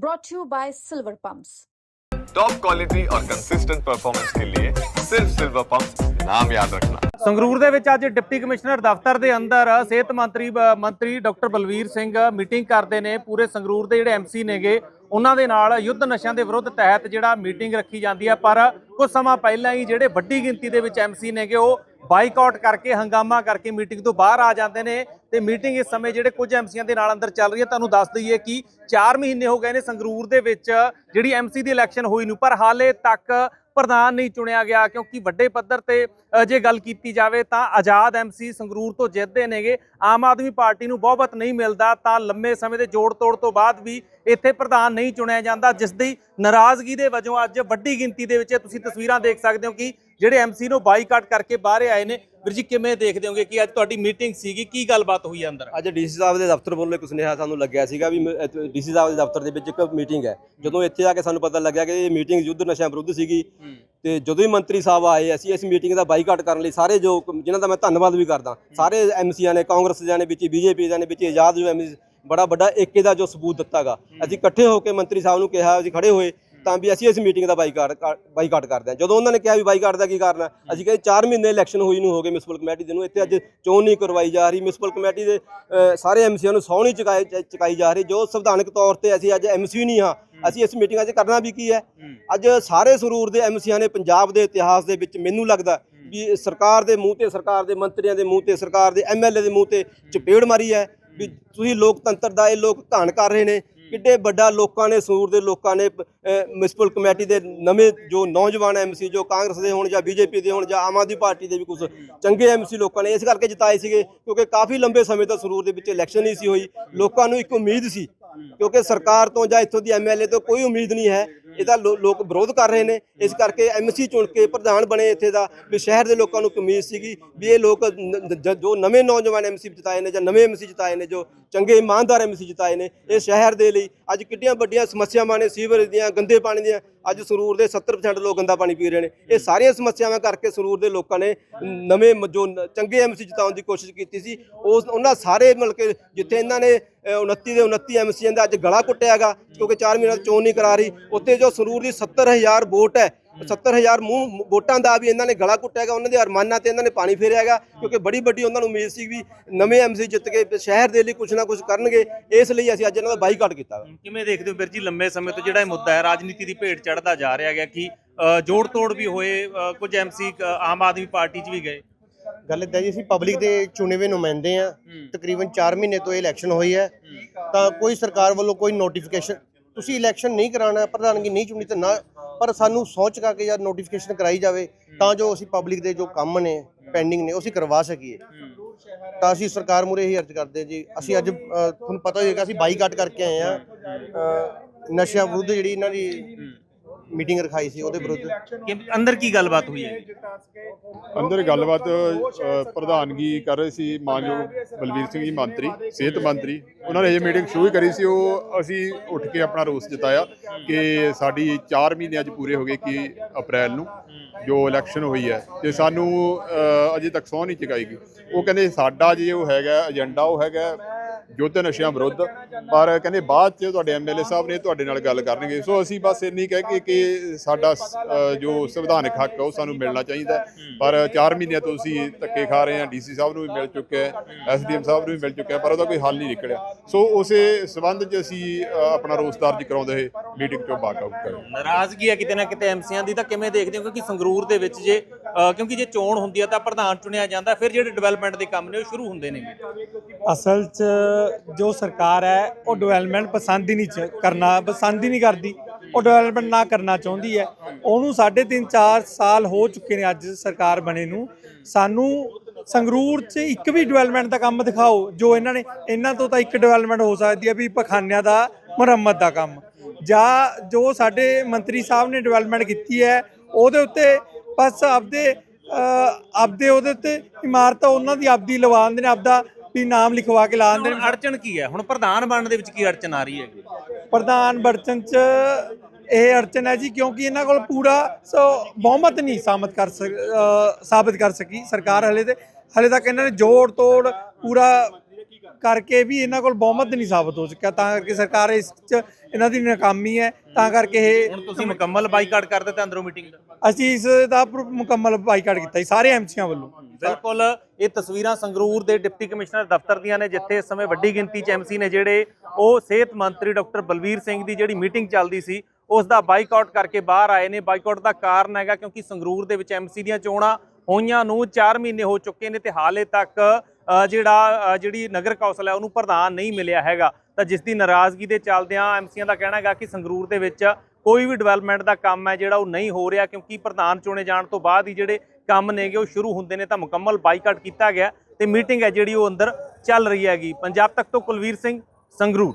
brought to you by Silver Pumps. Top quality और consistent performance के लिए सिर्फ सिल्वर पंप नाम याद रखना ਸੰਗਰੂਰ ਦੇ ਵਿੱਚ ਅੱਜ ਡਿਪਟੀ ਕਮਿਸ਼ਨਰ ਦਫ਼ਤਰ ਦੇ ਅੰਦਰ ਸਿਹਤ ਮੰਤਰੀ ਬ- ਮੰਤਰੀ ਡਾਕਟਰ ਬਲਵੀਰ ਸਿੰਘ ਮੀਟਿੰਗ ਕਰਦੇ ਨੇ ਪੂਰੇ ਸੰਗਰੂਰ ਦੇ ਜਿਹੜੇ ਐਮਸੀ ਨੇਗੇ ਉਹਨਾਂ ਦੇ ਨਾਲ ਯੁੱਧ ਨਸ਼ਿਆਂ ਦੇ ਵਿਰੁੱਧ ਤਹਿਤ ਜਿਹੜਾ ਮੀਟਿੰਗ ਰੱਖੀ ਜਾਂਦੀ ਹੈ ਪਰ ਕੁਝ ਸਮਾਂ ਪਹਿਲਾਂ ਹੀ ਜਿਹੜੇ ਵੱਡੀ ਗਿਣਤੀ ਦੇ ਵਿੱਚ ਐਮਸੀ ਨੇਗੇ ਉਹ ਬਾਈਕਾਟ ਕਰਕੇ, ਹੰਗਾਮਾ ਕਰਕੇ ਮੀਟਿੰਗ ਤੋਂ ਬਾਹਰ ਆ ਜਾਂਦੇ ਨੇ ਤੇ ਮੀਟਿੰਗ ਇਸ ਸਮੇਂ ਜਿਹੜੇ ਕੁਝ ਐਮਸੀਆਂ ਦੇ ਨਾਲ ਅੰਦਰ ਚੱਲ ਰਹੀ ਹੈ, ਤੁਹਾਨੂੰ ਦੱਸ ਦਈਏ ਕਿ 4 ਮਹੀਨੇ ਹੋ ਗਏ ਨੇ ਸੰਗਰੂਰ ਦੇ ਵਿੱਚ ਜਿਹੜੀ ਐਮਸੀ ਦੀ ਇਲੈਕਸ਼ਨ ਹੋਈ ਨੂੰ, ਪਰ ਹਾਲੇ ਤੱਕ ਪ੍ਰਧਾਨ ਨਹੀਂ ਚੁਣਿਆ ਗਿਆ ਕਿਉਂਕਿ ਵੱਡੇ ਪੱਧਰ ਤੇ ਜੇ ਗੱਲ ਕੀਤੀ ਜਾਵੇ ਤਾਂ ਆਜ਼ਾਦ ਐਮਸੀ ਸੰਗਰੂਰ ਤੋਂ ਜਿੱਤਦੇ ਨੇਗੇ। ਆਮ ਆਦਮੀ ਪਾਰਟੀ ਨੂੰ ਬਹੁਮਤ ਨਹੀਂ ਮਿਲਦਾ, ਤਾਂ ਲੰਮੇ ਸਮੇਂ ਦੇ ਜੋੜ ਤੋੜ ਤੋਂ ਬਾਅਦ ਵੀ ਇੱਥੇ ਪ੍ਰਧਾਨ ਨਹੀਂ ਚੁਣਿਆ ਜਾਂਦਾ, ਜਿਸ ਦੀ ਨਾਰਾਜ਼ਗੀ ਦੇ ਵਜੋਂ ਅੱਜ ਵੱਡੀ ਗਿਣਤੀ ਦੇ ਵਿੱਚ ਤੁਸੀਂ ਤਸਵੀਰਾਂ ਦੇਖ ਸਕਦੇ ਹੋ ਕਿ ਜਿਹੜੇ ਐਮਸੀ ਨੂੰ ਬਾਈਕਾਟ ਕਰਕੇ ਬਾਹਰ ਆਏ ਨੇ। ਵੀਰ ਜੀ ਕਿਵੇਂ ਦੇਖਦੇ ਹੋਗੇ ਕਿ ਅੱਜ ਤੁਹਾਡੀ ਮੀਟਿੰਗ ਸੀਗੀ? ਕੀ ਗੱਲਬਾਤ ਹੋਈ ਅੰਦਰ? ਅੱਜ ਡੀਸੀ ਸਾਹਿਬ ਦੇ ਦਫ਼ਤਰ ਵੱਲੋਂ ਇੱਕ ਸੁਨੇਹਾ ਸਾਨੂੰ ਲੱਗਿਆ ਸੀਗਾ ਵੀ ਡੀਸੀ ਸਾਹਿਬ ਦੇ ਦਫ਼ਤਰ ਦੇ ਵਿੱਚ ਇੱਕ ਮੀਟਿੰਗ ਹੈ। ਜਦੋਂ ਇੱਥੇ ਆ ਕੇ ਸਾਨੂੰ ਪਤਾ ਲੱਗਿਆ ਕਿ ਇਹ ਮੀਟਿੰਗ ਯੁੱਧ ਨਸ਼ਿਆਂ ਵਿਰੁੱਧ ਸੀਗੀ ਤੇ ਜਦੋਂ ਹੀ ਮੰਤਰੀ ਸਾਹਿਬ ਆਏ ਅਸੀਂ ਇਸ ਮੀਟਿੰਗ ਦਾ ਬਾਈਕਾਟ ਕਰਨ ਲਈ ਸਾਰੇ ਜੋ ਜਿਨ੍ਹਾਂ ਦਾ ਮੈਂ ਧੰਨਵਾਦ ਵੀ ਕਰਦਾ ਸਾਰੇ ਐਮਸੀਆਂ ਨੇ ਕਾਂਗਰਸ ਦੇ ਨੇ ਵਿੱਚ ਬੀਜੇਪੀ ਦੇ ਨੇ ਵਿੱਚ ਆਜ਼ਾਦ ਜੋ ਐਮਸੀ ਬੜਾ ਵੱਡਾ ਏਕੇ ਦਾ ਜੋ ਸਬੂਤ ਦਿੱਤਾਗਾ। ਅਸੀਂ ਇਕੱਠੇ ਹੋ ਕੇ ਮੰਤਰੀ ਸਾਹਿਬ ਨੂੰ ਕਿਹਾ ਅਸੀਂ ਖੜੇ ਹੋਏ। ਤਾਂ ਵੀ ਅਸੀਂ ਇਸ ਮੀਟਿੰਗ ਦਾ ਬਾਈਕਾਟ ਬਾਈਕਾਟ ਕਰਦੇ ਹਾਂ। ਜਦੋਂ ਉਹਨਾਂ ਨੇ ਕਿਹਾ ਵੀ ਬਾਈਕਾਟ ਦਾ ਕੀ ਕਾਰਨ ਹੈ ਅਸੀਂ ਕਹਿੰਦੇ 4 ਮਹੀਨੇ ਇਲੈਕਸ਼ਨ ਹੋਈ ਨੂੰ ਹੋ ਗਏ ਮਿਊਨਿਸਪਲ ਕਮੇਟੀ ਦੇ ਨੂੰ। ਇੱਥੇ ਅੱਜ ਚੋਣ ਨਹੀਂ ਕਰਵਾਈ ਜਾ ਰਹੀ। ਮਿਊਨਿਸਪਲ ਕਮੇਟੀ ਦੇ ਸਾਰੇ ਐਮਸੀਆਂ ਨੂੰ ਨਹੀਂ ਚੁਕਾਈ ਚੁਕਾਈ ਜਾ ਰਹੀ। ਜੋ ਸੰਵਿਧਾਨਕ ਤੌਰ ਤੇ ਅਸੀਂ ਅੱਜ ਐਮਸੀ ਨਹੀਂ ਹਾਂ ਅਸੀਂ ਇਸ ਮੀਟਿੰਗ 'ਚ ਕਰਨਾ ਵੀ ਕੀ ਹੈ? ਅੱਜ ਸਾਰੇ ਸਰੂਰ ਦੇ ਐਮਸੀਆਂ ਨੇ ਪੰਜਾਬ ਦੇ ਇਤਿਹਾਸ ਦੇ ਵਿੱਚ ਮੈਨੂੰ ਲੱਗਦਾ ਵੀ ਸਰਕਾਰ ਦੇ ਮੂੰਹ ਤੇ ਸਰਕਾਰ ਦੇ ਮੰਤਰੀਆਂ ਦੇ ਮੂੰਹ ਤੇ ਸਰਕਾਰ ਦੇ ਐਮਐਲਏ ਦੇ ਮੂੰਹ ਤੇ ਚਪੇੜ ਮਾਰੀ ਹੈ ਵੀ ਤੁਸੀਂ ਲੋਕਤੰਤਰ ਦਾ ਇਹ ਲੋਕ ਘਾਣ ਕਰ ਰਹੇ ਨੇ। ਕਿੱਡੇ ਵੱਡਾ ਲੋਕਾਂ ਨੇ ਸਰੂਰ ਦੇ ਲੋਕਾਂ ਨੇ ਮਿਊਨਿਸਪਲ ਕਮੇਟੀ ਦੇ ਨਵੇਂ ਜੋ ਨੌਜਵਾਨ ਐਮਸੀ ਜੋ ਕਾਂਗਰਸ ਦੇ ਹੋਣ ਜਾਂ ਬੀਜੇਪੀ ਦੇ ਹੋਣ ਜਾਂ ਆਮ ਆਦਮੀ ਪਾਰਟੀ ਦੇ ਵੀ ਕੁਝ ਚੰਗੇ ਐਮਸੀ ਲੋਕਾਂ ਨੇ ਇਸ ਕਰਕੇ ਜਿਤਾਏ ਸੀਗੇ, ਕਿਉਂਕਿ ਕਾਫੀ ਲੰਬੇ ਸਮੇਂ ਤੋਂ ਸਰੂਰ ਦੇ ਵਿੱਚ ਇਲੈਕਸ਼ਨ ਨਹੀਂ ਸੀ ਹੋਈ। ਲੋਕਾਂ ਨੂੰ ਇੱਕ ਉਮੀਦ ਸੀ, ਕਿਉਂਕਿ ਸਰਕਾਰ ਤੋਂ ਜਾਂ ਇੱਥੋਂ ਦੀ ਐਮਐਲਏ ਤੋਂ ਕੋਈ ਉਮੀਦ ਨਹੀਂ ਹੈ। ਇਹਦਾ ਲੋ- ਲੋਕ ਵਿਰੋਧ ਕਰ ਰਹੇ ਨੇ। ਇਸ ਕਰਕੇ ਐਮਸੀ ਚੁਣ ਕੇ ਪ੍ਰਧਾਨ ਬਣੇ ਇੱਥੇ ਦਾ। ਵੀ ਸ਼ਹਿਰ ਦੇ ਲੋਕਾਂ ਨੂੰ ਇੱਕ ਉਮੀਦ ਸੀਗੀ ਵੀ ਇਹ ਲੋਕ ਜ- ਜੋ ਨਵੇਂ ਨੌਜਵਾਨ ਐਮਸੀ ਜਿਤਾਏ ਨੇ ਜਾਂ ਨਵੇਂ ਐਮਸੀ ਜਿਤਾਏ ਨੇ ਜੋ ਚੰਗੇ ਇਮਾਨਦਾਰ ਐਮਸੀ ਜਿਤਾਏ ਨੇ ਇਹ ਸ਼ਹਿਰ ਦੇ ਲਈ ਅੱਜ ਕਿੱਡੀਆਂ ਵੱਡੀਆਂ ਸਮੱਸਿਆਵਾਂ ਨੇ ਸੀਵਰੇਜ ਦੀਆਂ ਗੰਦੇ ਪਾਣੀ ਦੀਆਂ। ਅੱਜ ਸਰੂਰ ਦੇ 70% ਲੋਕ ਗੰਦਾ ਪਾਣੀ ਪੀ ਰਹੇ ਨੇ। ਇਹ ਸਾਰੀਆਂ ਸਮੱਸਿਆਵਾਂ ਕਰਕੇ ਸਰੂਰ ਦੇ ਲੋਕਾਂ ਨੇ ਨਵੇਂ ਮ- ਜੋ ਨ- ਚੰਗੇ ਐਮਸੀ ਜਿਤਾਉਣ ਦੀ ਕੋਸ਼ਿਸ਼ ਕੀਤੀ ਸੀ। ਉਸ ਉਹਨਾਂ ਸਾਰੇ ਮਿਲ ਕੇ ਜਿੱਥੇ ਇਹਨਾਂ ਨੇ ਅ, 29 ਦੇ 29 ਐਮਸੀਆਂ ਦਾ ਅੱਜ ਗਲਾ ਕੁੱਟਿਆਗਾ ਕਿਉਂਕਿ 4 ਮਹੀਨਿਆਂ ਤੋਂ ਚੋਣ ਨਹੀਂ ਕਰਾ ਰਹੀ ਉੱਥੇ ਜੋ ਸਰੂਰ ਦੀ 70000 ਵੋਟ ਹੈ 70000 ਮੂੰਹ ਵੋਟਾਂ ਦਾ ਵੀ ਇਹਨਾਂ ਨੇ ਗਲਾ ਕੁੱਟਿਆਗਾ ਉਹਨਾਂ ਦੇ ਅਰਮਾਨਾਂ ਤੇ ਇਹਨਾਂ ਨੇ ਪਾਣੀ ਫੇਰਿਆਗਾ ਕਿਉਂਕਿ ਬੜੀ ਵੱਡੀ ਉਹਨਾਂ ਨੂੰ ਉਮੀਦ ਸੀ ਵੀ ਨਵੇਂ ਐਮਸੀ ਜਿੱਤ ਕੇ ਸ਼ਹਿਰ ਦੇ ਲਈ ਕੁਝ ਨਾ ਕੁਝ ਕਰਨਗੇ ਇਸ ਲਈ ਅਸੀਂ ਅੱਜ ਇਹਨਾਂ ਦਾ ਬਾਈਕਾਟ ਕੀਤਾ। ਕਿਵੇਂ ਦੇਖਦੇ ਹੋ ਵੀਰ ਜੀ ਲੰਮੇ ਸਮੇਂ ਤੋਂ ਜਿਹੜਾ ਇਹ ਮੁੱਦਾ ਹੈ ਰਾਜਨੀਤੀ ਦੀ ਭੇਟ ਚੜਦਾ ਜਾ ਰਿਹਾ ਹੈਗਾ ਕਿ ਜੋੜ ਤੋੜ ਵੀ ਹੋਏ ਕੁਝ ਐਮਸੀ ਆਮ ਆਦਮੀ ਪਾਰਟੀ 'ਚ ਵੀ ਗਏ? ਗੱਲ ਇਦਾਂ ਜੀ ਅਸੀਂ ਪਬਲਿਕ ਦੇ ਚੁਣੇ ਹੋਏ ਨੁਮਾਇੰਦੇ ਆ ਤਕਰੀਬਨ 4 ਮਹੀਨੇ ਤੋਂ ਇਹ ਇਲੈਕਸ਼ਨ ਹੋਈ ਹੈ। ਤਾਂ ਕੋਈ ਸਰਕਾਰ ਵੱਲੋਂ ਕੋਈ ਨੋਟੀਫਿਕੇਸ਼ਨ ਤੁਸੀਂ ਇਲੈਕਸ਼ਨ ਨਹੀਂ ਕਰਾਣਾ ਪ੍ਰਧਾਨਗੀ ਨਹੀਂ ਚੁਣੀ ਤਾਂ ਨਾ, ਪਰ ਸਾਨੂੰ ਸੋਚ ਕਾ ਕੇ ਯਾਰ ਨੋਟੀਫਿਕੇਸ਼ਨ ਕਰਾਈ ਜਾਵੇ, ਤਾਂ ਜੋ ਅਸੀਂ ਪਬਲਿਕ ਦੇ ਜੋ ਕੰਮ ਨੇ ਪੈਂਡਿੰਗ ਨੇ, ਉਹ ਅਸੀਂ ਕਰਵਾ ਸਕੀਏ। ਤਾਂ ਅਸੀਂ ਸਰਕਾਰ ਮੂਰੇ ਹੀ ਅਰਜ਼ ਕਰਦੇ ਹਾਂ ਜੀ, ਅਸੀਂ ਅੱਜ ਤੁਹਾਨੂੰ ਪਤਾ ਹੋਏਗਾ, ਅਸੀਂ ਬਾਈਕਾਟ ਕਰਕੇ ਆਏ ਆ ਨਸ਼ਿਆਂ ਵਿਰੁੱਧ ਜਿਹੜੀ ਇਹਨਾਂ ਦੀ ਮੀਟਿੰਗ ਰਖਾਈ ਸੀ ਉਹਦੇ ਵਿਰੁੱਧ। ਕਿ ਅੰਦਰ ਕੀ ਗੱਲਬਾਤ ਹੋਈ ਹੈ ਅੰਦਰ ਗੱਲਬਾਤ ਅ, ਪ੍ਰਧਾਨਗੀ ਕਰ ਰਹੇ ਸੀ ਮਾਨਯੋਗ ਬਲਵੀਰ ਸਿੰਘ ਜੀ ਮੰਤਰੀ ਸਿਹਤ ਮੰਤਰੀ ਉਹਨਾਂ ਨੇ ਇਹ ਮੀਟਿੰਗ ਸ਼ੁਰੂ ਹੀ ਕਰੀ ਸੀ ਉਹ ਅਸੀਂ ਉੱਠ ਕੇ ਆਪਣਾ ਰੋਸ ਜਤਾਇਆ ਕਿ ਸਾਡੀ 4 ਮਹੀਨੇ ਅੱਜ ਪੂਰੇ ਹੋ ਗਏ ਕਿ ਅਪ੍ਰੈਲ ਨੂੰ ਜੋ ਇਲੈਕਸ਼ਨ ਹੋਈ ਹੈ ਤੇ ਸਾਨੂੰ ਅ, ਅਜੇ ਤੱਕ ਸਹੁੰ ਨਹੀਂ ਚੁਕਾਈ ਗਈ। ਉਹ ਕਹਿੰਦੇ ਸਾਡਾ ਜੇ ਉਹ ਹੈਗਾ ਏਜੰਡਾ ਉਹ ਹੈਗਾ ਯੁੱਧ ਨਸ਼ਿਆਂ ਵਿਰੁੱਧ, ਪਰ ਕਹਿੰਦੇ ਬਾਅਦ ਚ ਤੁਹਾਡੇ ਐਮਐਲਏ ਸਾਹਿਬ ਨੇ ਤੁਹਾਡੇ ਨਾਲ ਗੱਲ ਕਰਨਗੇ। ਸੋ ਅਸੀਂ ਬਸ ਇੰਨੀ ਕਹਿ ਕੇ ਕਿ ਸਾਡਾ ਜੋ ਸੰਵਿਧਾਨਕ ਹੱਕ ਹੈ ਉਹ ਸਾਨੂੰ ਮਿਲਣਾ ਚਾਹੀਦਾ ਪਰ 4 ਮਹੀਨਿਆਂ ਤੋਂ ਅਸੀਂ ਧੱਕੇ ਖਾ ਰਹੇ ਹਾਂ। ਡੀਸੀ ਸਾਹਿਬ ਨੂੰ ਵੀ ਮਿਲ ਚੁੱਕਿਆ ਹੈ ਐਸਡੀਐਮ ਸਾਹਿਬ ਨੂੰ ਵੀ ਮਿਲ ਚੁੱਕਿਆ ਪਰ ਉਹਦਾ ਕੋਈ ਹੱਲ ਨਹੀਂ ਨਿਕਲਿਆ। ਸੋ ਉਸੇ ਸਬੰਧ 'ਚ ਅਸੀਂ ਆਪਣਾ ਰੋਸ ਦਰਜ ਕਰਾਉਂਦੇ ਹੋਏ ਮੀਟਿੰਗ ਚੋਂ ਬਾਕ ਆਊਟ ਕਰ ਨਾਰਾਜ਼ਗੀ ਹੈ ਕਿਤੇ ਨਾ ਕਿਤੇ ਐਮਸੀਆਂ ਦੀ, ਤਾਂ ਕਿਵੇਂ ਦੇਖਦੇ ਹੋ? ਕਿਉਂਕਿ ਸੰਗਰੂਰ ਦੇ ਵਿੱਚ ਜੇ ਕਿਉਂਕਿ ਜੇ ਚੋਣ ਹੁੰਦੀ ਹੈ ਤਾਂ ਪ੍ਰਧਾਨ ਚੁਣਿਆ ਜਾਂਦਾ, ਫਿਰ ਜਿਹੜੇ ਡਿਵੈਲਪਮੈਂਟ ਦੇ ਕੰਮ ਨੇ ਉਹ ਸ਼ੁਰੂ ਹੁੰਦੇ ਨੇ। ਅਸਲ 'ਚ ਜੋ ਸਰਕਾਰ ਹੈ, ਉਹ ਡਿਵੈਲਪਮੈਂਟ ਪਸੰਦ ਹੀ ਨਹੀਂ ਚ- ਕਰਨਾ, ਪਸੰਦ ਹੀ ਨਹੀਂ ਕਰਦੀ। ਉਹ ਡਿਵੈਲਪਮੈਂਟ ਨਾ ਕਰਨਾ ਚਾਹੁੰਦੀ ਹੈ। ਉਹਨੂੰ ਸਾਢੇ ਤਿੰਨ 4 ਸਾਲ ਹੋ ਚੁੱਕੇ ਨੇ ਅੱਜ ਸਰਕਾਰ ਬਣੇ ਨੂੰ। ਸਾਨੂੰ ਸੰਗਰੂਰ 'ਚ ਇੱਕ ਵੀ ਡਿਵੈਲਪਮੈਂਟ ਦਾ ਕੰਮ ਦਿਖਾਓ, ਜੋ ਇਹਨਾਂ ਨੇ, ਇਹਨਾਂ ਤੋਂ ਤਾਂ ਇੱਕ ਡਿਵੈਲਪਮੈਂਟ ਹੋ ਸਕਦੀ ਹੈ ਵੀ ਪਖਾਨਿਆਂ ਦਾ, ਮੁਰੰਮਤ ਦਾ ਕੰਮ। ਜਾਂ ਜੋ ਸਾਡੇ ਮੰਤਰੀ ਸਾਹਿਬ ਨੇ ਡਿਵੈਲਪਮੈਂਟ ਕੀਤੀ ਹੈ, ਉਹਦੇ ਉੱਤੇ ਬਸ ਆਪਦੇ ਆਪਦੇ ਉਹਦੇ ਉੱਤੇ ਇਮਾਰਤਾਂ ਉਹਨਾਂ ਦੀ ਆਪਦੀ ਲਵਾ ਦਿੰਦੇ ਨੇ ਆਪਦਾ ਵੀ ਨਾਮ ਲਿਖਵਾ ਕੇ ਲਾ ਦਿੰਦੇ ਨੇ। ਅੜਚਣ ਕੀ ਹੈ? ਹੁਣ ਪ੍ਰਧਾਨ ਬਣਨ ਦੇ ਵਿੱਚ ਕੀ ਅੜਚਣ ਆ ਰਹੀ ਹੈਗੀ? ਪ੍ਰਧਾਨ ਬਰਚਨ ਚ ਇਹ ਅੜਚਨ ਹੈ ਜੀ ਕਿਉਂਕਿ ਇਹਨਾਂ ਕੋਲ ਪੂਰਾ ਸੋ ਬਹੁਮਤ ਨਹੀਂ ਸਾਬਤ ਕਰ ਸਾਬਤ ਕਰ ਸਕੀ ਸਰਕਾਰ ਹਲੇ ਤੇ। ਹਲੇ ਤੱਕ ਇਹਨਾਂ ਨੇ ਜੋੜ ਤੋੜ ਪੂਰਾ ਕਰਕੇ ਵੀ ਇਹਨਾਂ ਕੋਲ ਬਹੁਮਤ ਨਹੀਂ ਸਾਬਤ ਹੋ ਚੁੱਕਿਆ ਤਾਂ ਕਰਕੇ ਸਰਕਾਰ ਇਸ 'ਚ ਇਹਨਾਂ ਦੀ ਨਾਕਾਮੀ ਹੈ ਤਾਂ ਕਰਕੇ ਇਹ ਹੁਣ ਤੁਸੀਂ ਮੁਕੰਮਲ ਬਾਈਕਾਟ ਕਰ ਦਿੱਤਾ ਅੰਦਰੋਂ ਮੀਟਿੰਗ ਦਾ। ਅਸੀਂ ਇਸ ਦਾ ਪੂਰ- ਮੁਕੰਮਲ ਬਾਈਕਾਟ ਕੀਤਾ ਜੀ ਸਾਰੇ ਐਮਸੀਆਂ ਵੱਲੋਂ। ਬਿਲਕੁਲ ਇਹ ਤਸਵੀਰਾਂ ਸੰਗਰੂਰ ਦੇ ਡਿਪਟੀ ਕਮਿਸ਼ਨਰ ਦਫ਼ਤਰ ਦੀਆਂ ਨੇ ਜਿੱਥੇ ਇਸ ਸਮੇਂ ਵੱਡੀ ਗਿਣਤੀ 'ਚ ਐਮਸੀ ਨੇ ਜਿਹੜੇ ਉਹ ਸਿਹਤ ਮੰਤਰੀ ਡਾਕਟਰ ਬਲਵੀਰ ਸਿੰਘ ਦੀ ਜਿਹੜੀ ਮੀਟਿੰਗ ਚੱਲਦੀ ਸੀ ਉਸ ਦਾ ਬਾਈਕਾਟ ਕਰਕੇ ਬਾਹਰ ਆਏ ਨੇ। ਬਾਈਕਾਟ ਦਾ ਕਾਰਨ ਹੈਗਾ ਕਿਉਂਕਿ ਸੰਗਰੂਰ ਦੇ ਵਿੱਚ ਐਮਸੀ ਦੀਆਂ ਚੋਣਾਂ ਹੋਈਆਂ ਨੂੰ 4 ਮਹੀਨੇ ਹੋ ਚੁੱਕੇ ਨੇ ਤੇ ਹਾਲੇ ਤੱਕ ਜਿਹੜਾ ਜਿਹੜੀ ਨਗਰ ਕੌਂਸਲ ਹੈ, ਉਹਨੂੰ ਪ੍ਰਧਾਨ ਨਹੀਂ ਮਿਲਿਆ ਹੈਗਾ। ਤਾਂ ਜਿਸ ਦੀ ਨਾਰਾਜ਼ਗੀ ਦੇ ਚੱਲਦਿਆਂ ਐਮਸੀਆਂ ਦਾ ਕਹਿਣਾ ਹੈਗਾ ਕਿ ਸੰਗਰੂਰ ਦੇ ਵਿੱਚ ਕੋਈ ਵੀ ਡਿਵੈਲਪਮੈਂਟ ਦਾ ਕੰਮ ਹੈ, ਜਿਹੜਾ ਉਹ ਨਹੀਂ ਹੋ ਰਿਹਾ ਕਿਉਂਕਿ ਪ੍ਰਧਾਨ ਚੁਣੇ ਜਾਣ ਤੋਂ ਬਾਅਦ ਹੀ ਜਿਹੜੇ ਕੰਮ ਨੇਗੇ, ਉਹ ਸ਼ੁਰੂ ਹੁੰਦੇ ਨੇ, ਤਾਂ ਮੁਕੰਮਲ ਬਾਈਕਾਟ ਕੀਤਾ ਗਿਆ ਤੇ ਮੀਟਿੰਗ ਹੈ ਜਿਹੜੀ ਉਹ ਅੰਦਰ ਚੱਲ ਰਹੀ ਹੈਗੀ। ਪੰਜਾਬ ਤੱਕ ਤੋਂ ਕੁਲਵੀਰ ਸਿੰਘ, ਸੰਗਰੂਰ।